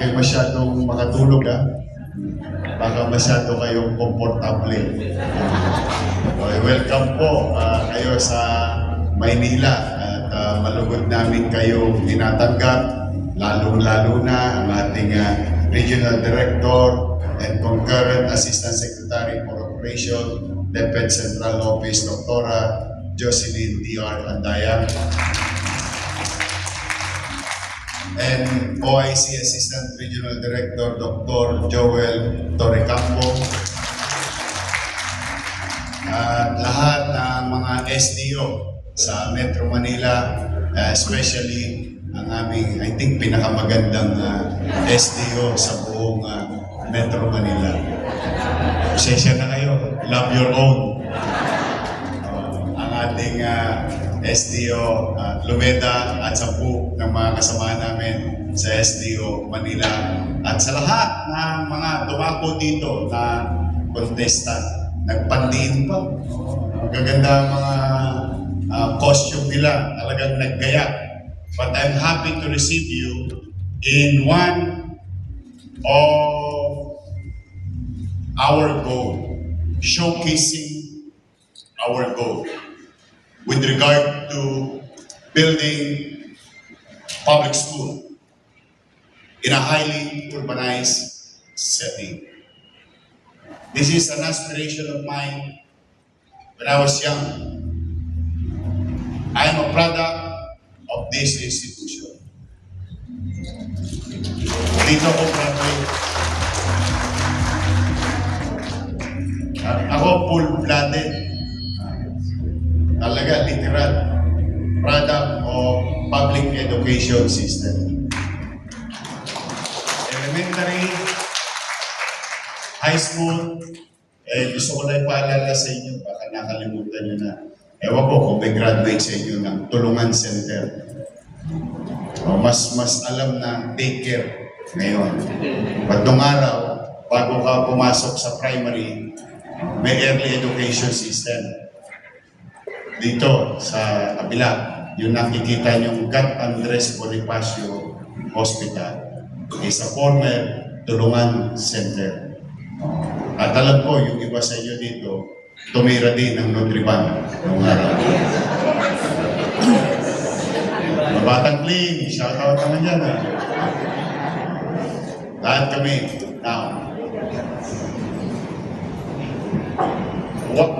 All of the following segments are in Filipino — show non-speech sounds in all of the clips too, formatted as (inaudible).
kayo masyadong makatulog ha. Baka masyado kayong komportable. Okay, welcome po ah, kayo sa Maynila at ah, malugod namin kayo tinatanggap lalong-lalo na ang ating ah, Regional Director and Concurrent Assistant Secretary for Operation, DepEd Central Office, Dr. Jocelyn D.R. Andaya. And OIC Assistant Regional Director Dr. Joel Torrecampo. At lahat ng mga SDO sa Metro Manila, uh, especially ang aming, I think, pinakamagandang uh, SDO sa buong uh, Metro Manila. Pasensya na kayo. Love your own. Uh, ang ating uh, SDO uh, Lumeda at sa po ng mga kasama namin sa SDO Manila at sa lahat ng mga dumako dito na contestant. Nagpandiin pa. Ang gaganda ang mga uh, costume nila. Talagang naggaya. But I'm happy to receive you in one of our goal, showcasing our goal with regard to building public school in a highly urbanized setting. This is an aspiration of mine when I was young. I am a product of this institution. Dito ako graduate. At Ako full-blooded talaga literal product of public education system. Elementary, high school, eh, gusto ko lang ipaalala sa inyo, baka nakalimutan nyo na. Ewan ko kung may graduate sa inyo ng Tulungan Center. O, mas mas alam na take care ngayon. Pag nung araw, bago ka pumasok sa primary, may early education system dito sa kabila, yung nakikita niyong God Andres Bonifacio Hospital is a former tulungan center. At alam ko, yung iba sa inyo dito, tumira din ng Nutriban noong araw. Mga Batang clean, shout out naman yan ha. Lahat kami, now. What,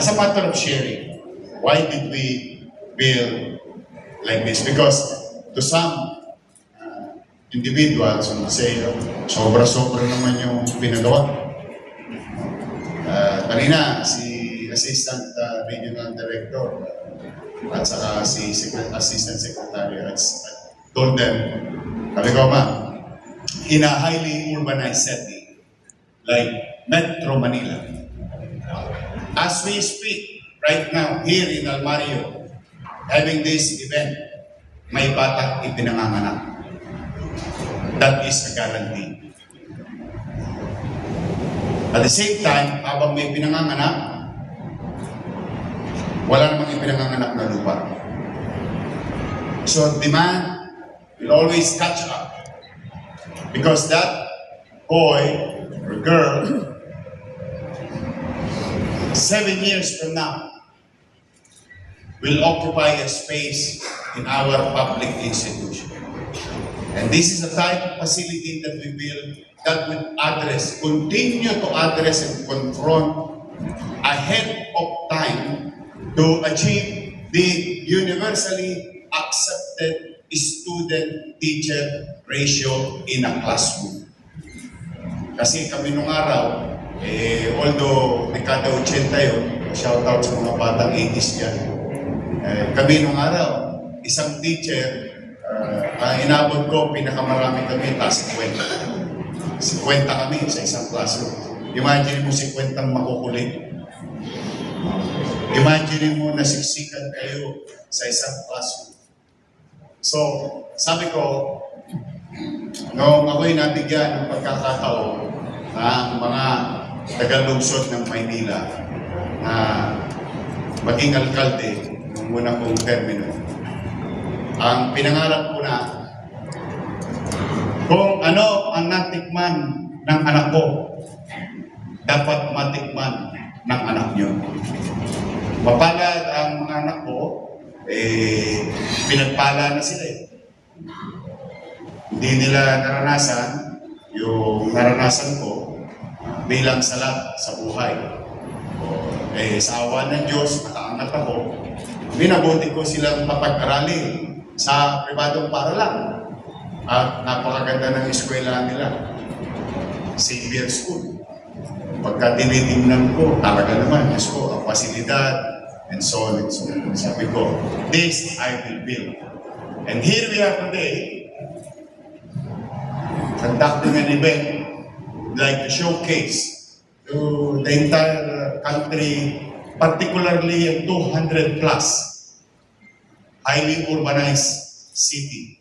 as a matter of sharing, why did we build like this? Because to some uh, individuals would say, sobra-sobra naman yung pinagawa. Uh, kanina, si Assistant uh, Regional Director uh, at saka si Secret- Assistant Secretary at, at told them, sabi ko, ma'am, in a highly urbanized setting, like Metro Manila, as we speak, right now, here in Almario, having this event, may batang ipinanganganak. That is a guarantee. At the same time, habang may pinanganganak, wala namang ipinanganganak na lupa. So demand will always catch up. Because that boy or girl seven years from now will occupy a space in our public institution. And this is the type of facility that we build that will address, continue to address and confront ahead of time to achieve the universally accepted student-teacher ratio in a classroom. Kasi kami nung araw, eh, although dekada 80 yun, shout out sa mga batang 80s dyan. Eh, kami nung araw, isang teacher, uh, ang inabot ko, pinakamarami kami, taas 50. 50 kami sa isang classroom. Imagine mo 50 ang makukulit. Imagine mo na siksikan kayo sa isang classroom. So, sabi ko, Noong ako'y nabigyan ng pagkakataon ng mga tagalungsod ng Maynila na maging alkalde muna kong termino. Ang pinangarap ko na Kung ano ang natikman ng anak ko, dapat matikman ng anak niyo. Mapalad ang mga anak ko, eh, pinagpala na sila eh. Hindi nila naranasan yung naranasan ko bilang salat sa buhay. Eh, sa awa ng Diyos, nakaangat ako, minabuti ko silang mapag-aralin sa pribadong paaralan. At napakaganda ng eskwela nila. Xavier School. Pagka tinitingnan ko, talaga naman, Diyos ko, ang fasilidad, and so on and so on. Sabi ko, this I will build. And here we are today, conducting an event like to showcase to the entire country, particularly a 200 plus highly urbanized city.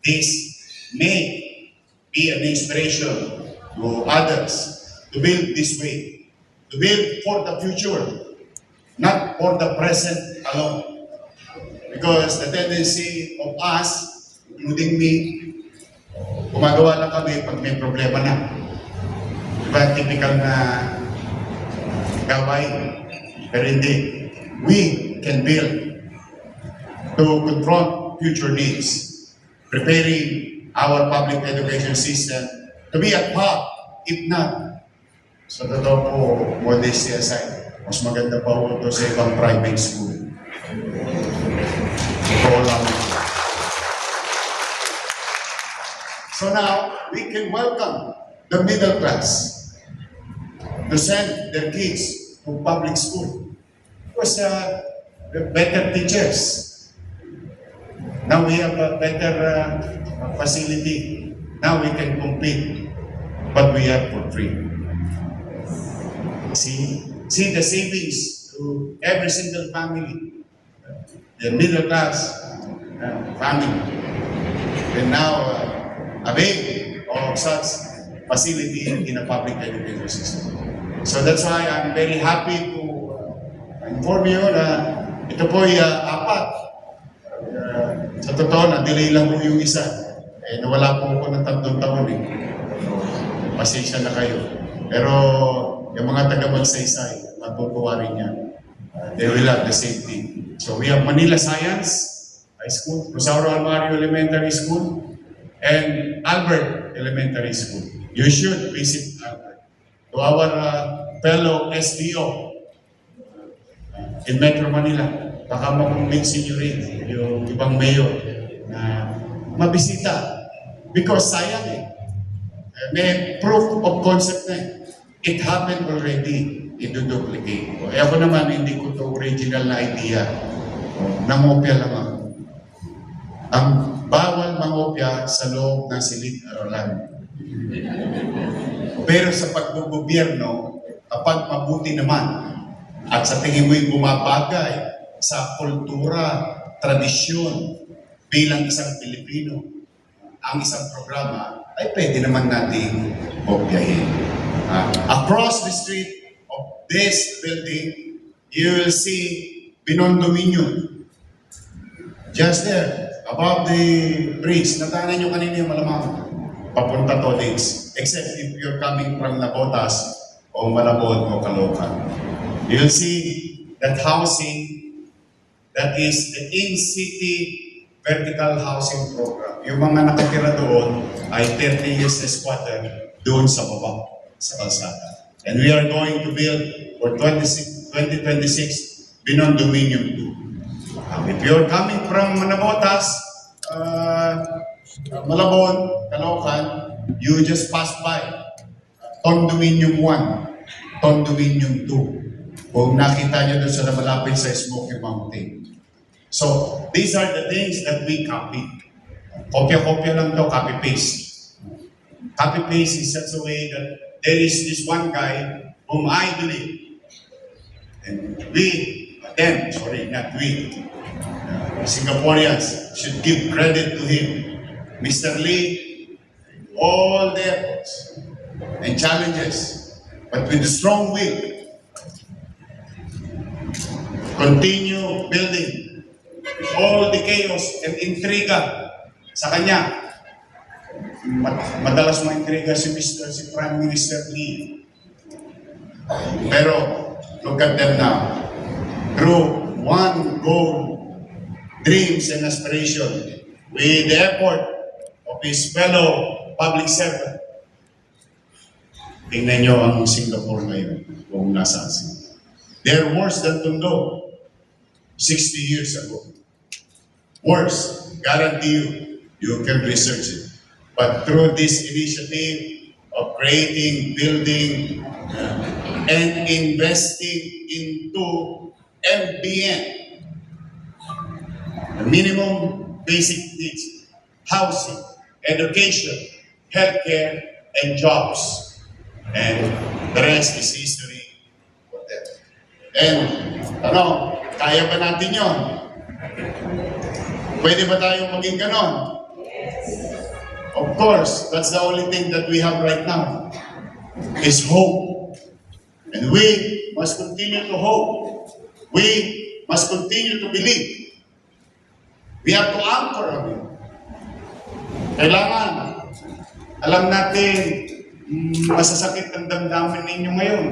This may be an inspiration to others to build this way, to build for the future, not for the present alone. Because the tendency of us, including me, gumagawa lang kami pag may problema na. Diba, typical na gaway. Pero hindi. We can build to confront future needs, preparing our public education system to be at par, if not, sa totoo po, modesty aside, mas maganda pa po ito sa ibang private school. Totoo lang. So now, we can welcome the middle class to send their kids to public school. Because uh, better teachers. Now we have a better uh, facility. Now we can compete. But we have for free. See, see the savings to every single family. The middle class uh, family. And now uh, avail of such facility in a public education system. So that's why I'm very happy to uh, inform you na ito po ay uh, apat. Uh, sa totoo, na-delay lang po yung isa. Eh, nawala po ako ng tatlong taon eh. Pasensya na kayo. Pero yung mga taga-magsaysay, matutuwa rin yan. Uh, they will have the same thing. So we have Manila Science High School, Rosario Almario Elementary School, and Albert Elementary School. You should visit. To our uh, fellow SDO uh, in Metro Manila, baka makumbinsin nyo rin yung ibang mayor na mabisita. Because sayang eh. Eh, May proof of concept na eh. It happened already. Iduduplicate ko. Eh ako naman, hindi ko to original na idea. Nangopya lang ako. Ang bawal mangopya sa loob ng silid-aralan. Pero sa pagbugobyerno, kapag mabuti naman, at sa tingin mo'y bumabagay sa kultura, tradisyon, bilang isang Pilipino, ang isang programa, ay pwede naman nating kopyahin. Ah, across the street of this building, you will see Binondo Dominion. Just there, above the bridge. Nataanan nyo kanina yung malamang. Papunta to Links. Except if you're coming from Nabotas o Malabon o Caloocan. You'll see that housing that is the in-city vertical housing program. Yung mga nakatira doon ay 30 years na squatter doon sa baba, sa kalsada. And we are going to build for 26, 2026 Binon Dominion 2. Um, if you're coming from Manabotas, uh, Malabon, Caloocan, you just pass by Condominium 1, Condominium 2. Kung nakita nyo doon sa malapit sa Smoky Mountain. So, these are the things that we copy. Kopya-kopya lang daw, copy-paste. Copy-paste is such a way that there is this one guy whom I believe, and we, them, sorry, not we, uh, Singaporeans should give credit to him. Mr. Lee, all the efforts and challenges, but with a strong will, continue building all the chaos and intriga sa kanya. ma- madalas maintriga si Mr. si Prime Minister Lee. Pero, look at them now. Through one goal, dreams and aspiration, with effort of his fellow public servant, tingnan nyo ang Singapore ngayon kung nasaan sila. They're worse than Tondo 60 years ago. Worse, guarantee you, you can research it. But through this initiative of creating, building, and investing into MBN, the minimum basic needs, housing, education, healthcare, and jobs. And the rest is history for. And, ano, kaya ba natin yon? Pwede ba tayong maging ganon? Of course, that's the only thing that we have right now, is hope. And we must continue to hope. We must continue to believe. We have to anchor on it. Kailangan, alam natin, mm, masasakit ang damdamin ninyo ngayon.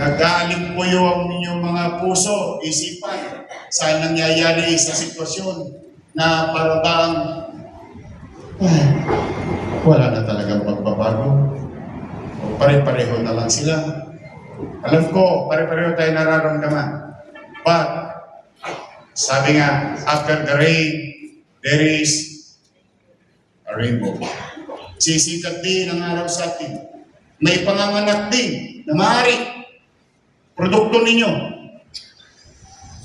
Nag-aaling po ang inyong mga puso, isipan, sa nangyayari sa sitwasyon na parang ay, wala na talagang pagbabago. Pare-pareho na lang sila. Alam ko, pare-pareho tayo nararamdaman. But, sabi nga, after the rain, there is a rainbow. Sisikat din ang araw sa atin. May panganganak din na maaari produkto ninyo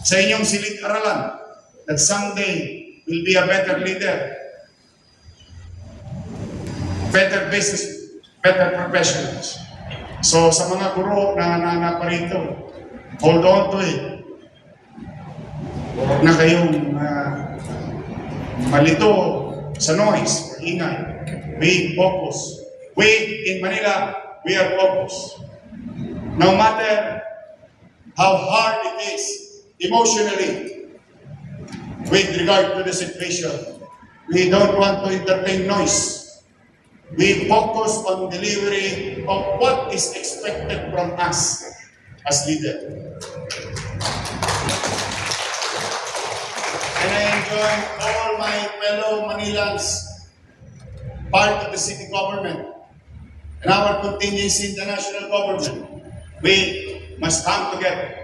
sa inyong silid-aralan that someday will be a better leader, better business, better professionals. So sa mga guro na nanaparito, hold on to it. Huwag na kayong ah, malito sa noise, ingay. Be focused. We in Manila, we are focused. No matter how hard it is emotionally with regard to the situation, we don't want to entertain noise. We focus on delivery of what is expected from us as leader. I enjoy all my fellow Manilans, part of the city government, and our contingency in the national government. We must come together.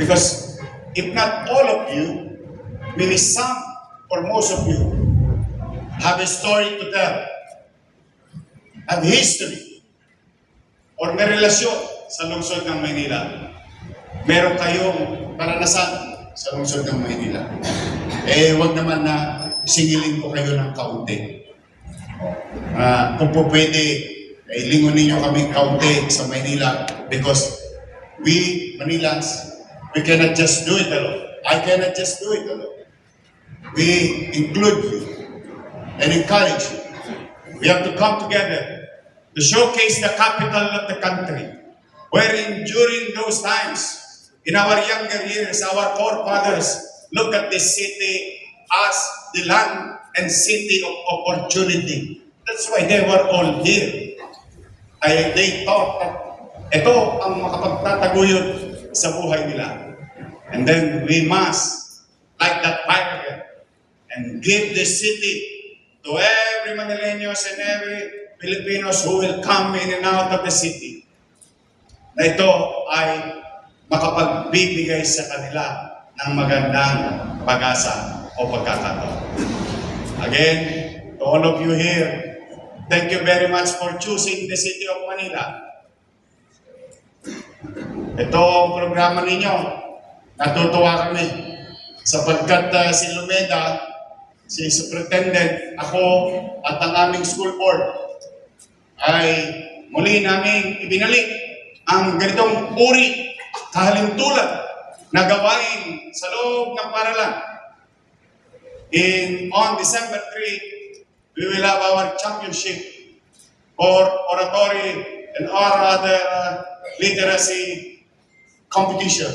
Because if not all of you, maybe some or most of you have a story to tell, have history, or may relasyon sa lungsod ng Maynila. Meron kayong karanasan sa lungsod ng Maynila. Eh, wag naman na singilin ko kayo ng kaunti. Ah, kung po pwede, eh, lingon ninyo kami kaunti sa Maynila because we, Manilans, we cannot just do it alone. I cannot just do it alone. We include you and encourage you. We have to come together to showcase the capital of the country. Wherein during those times, in our younger years, our forefathers look at this city as the land and city of opportunity. That's why they were all here. Ay, they thought that ito ang makapagtataguyod sa buhay nila. And then we must, like that pirate, and give the city to every Manileños and every Filipinos who will come in and out of the city. Na ito ay makapagbibigay sa kanila ng magandang pag-asa o pagkakataon. Again, to all of you here, thank you very much for choosing the city of Manila. Ito ang programa ninyo. Natutuwa kami sapagkat uh, si Lumeda, si Superintendent, ako at ang aming school board ay muli naming ibinalik ang ganitong uri, kahalintulad na gawain sa loob ng paralan. In, on December 3, we will have our championship for oratory and our other uh, literacy competition.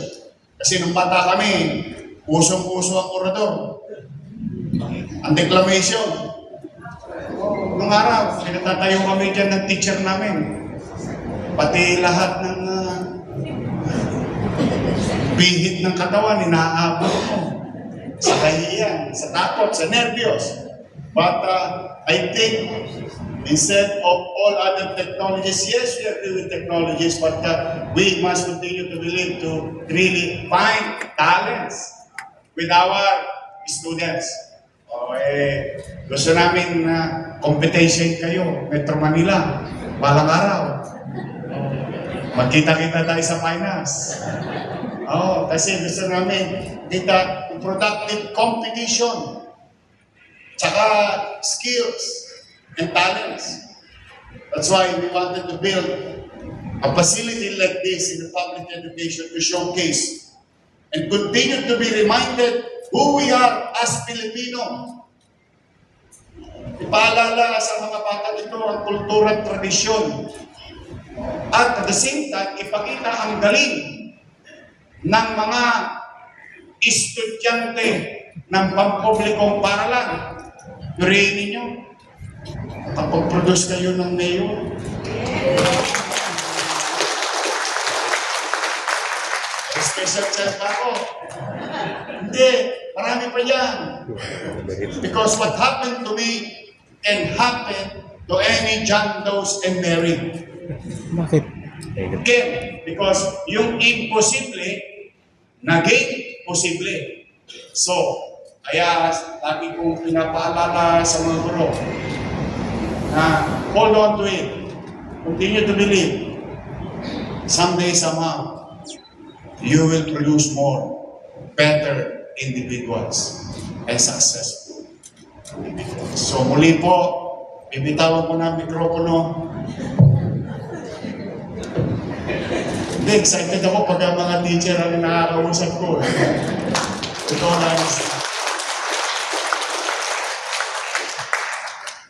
Kasi nung bata kami, pusong-puso ang orador. Ang declamation. Nung araw, pinatatayo kami dyan ng teacher namin. Pati lahat ng bihit ng katawan, inaabot mo. Sa kahiyan, sa takot, sa nervyos. But uh, I think instead of all other technologies, yes, we agree with technologies, but uh, we must continue to believe to really find talents with our students. O, eh, gusto namin na competition kayo, Metro Manila, balang araw. Magkita-kita tayo sa finance. Oo, kasi gusto namin kita productive competition. Tsaka skills and talents. That's why we wanted to build a facility like this in the public education to showcase and continue to be reminded who we are as Filipino. Ipaalala sa mga bata ito ang kultura at tradisyon. At at the same time, ipakita ang galing ng mga estudyante ng pampublikong paralan. Purihin ninyo, kapag-produce kayo ng mayor, special child ba ako? Hindi, marami pa yan. Because what happened to me can happen to any John Doe's and Mary. Bakit? Again, because yung imposible, naging posible. So, kaya lagi kong pinapaalala sa mga guro na hold on to it. Continue to believe. Someday, somehow, you will produce more better individuals and successful individuals. So muli po, bibitawan ko na ang mikropono. Hindi, excited ako pag ang mga teacher ang nakakausap ko. eh. Ito na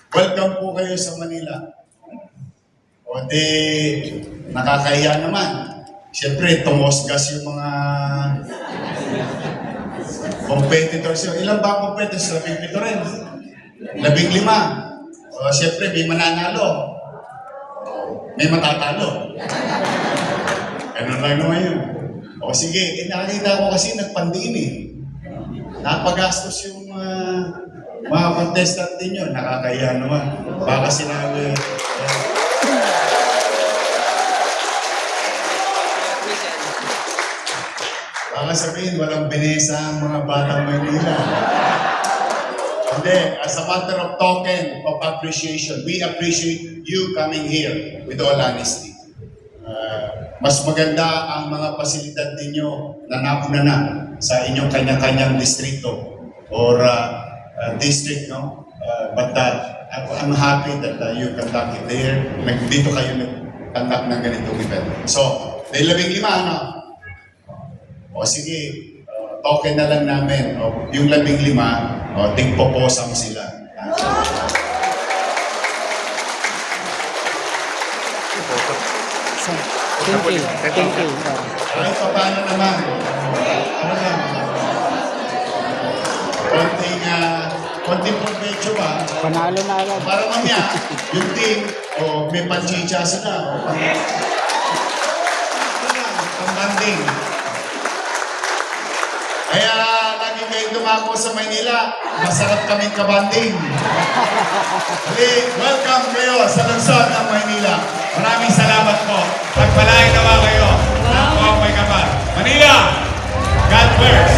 Welcome po kayo sa Manila. O di, nakakahiya naman. Siyempre, tumosgas yung mga competitors. yun. Ilan ba competitors? Labing pito rin. Labing lima. O, siyempre, may mananalo. May matatalo. Lang naman yun. O sige, eh, nakakita ko kasi nagpandiin eh. Napagastos yung ah, mga contestant ninyo. Nakakaya naman. Baka sinabi, eh, baka sabihin, walang binesa ang mga batang Maynila. Hindi, as a matter of token of appreciation, we appreciate you coming here with all honesty. Mas maganda ang mga pasilidad ninyo na nauna na sa inyong kanya-kanyang distrito or uh, uh, district, no? Uh, but uh, I'm- happy that uh, you conduct it there. Nag- Dito kayo nag-conduct ng ganitong event. So, may labing lima, ano? O sige, uh, token na lang namin. O, yung labing lima, o, tingpoposam sila. Sir, 10K. 10K. sir. Ay, paano naman? Ano lang? Konting, uh, konting provecho ba? Panalo na agad. Para mamaya, (laughs) yung team, o may panchicha sila, o pang... Ano lang, pang-banding. Kaya lagi kayo dumako sa Maynila, masarap kaming kabanding. (laughs) Hali, welcome kayo sa lungsod ng Maynila. Maraming salamat po. Pagpalain nawa kayo. Wow. Ako ang may kapal. Manila, God bless.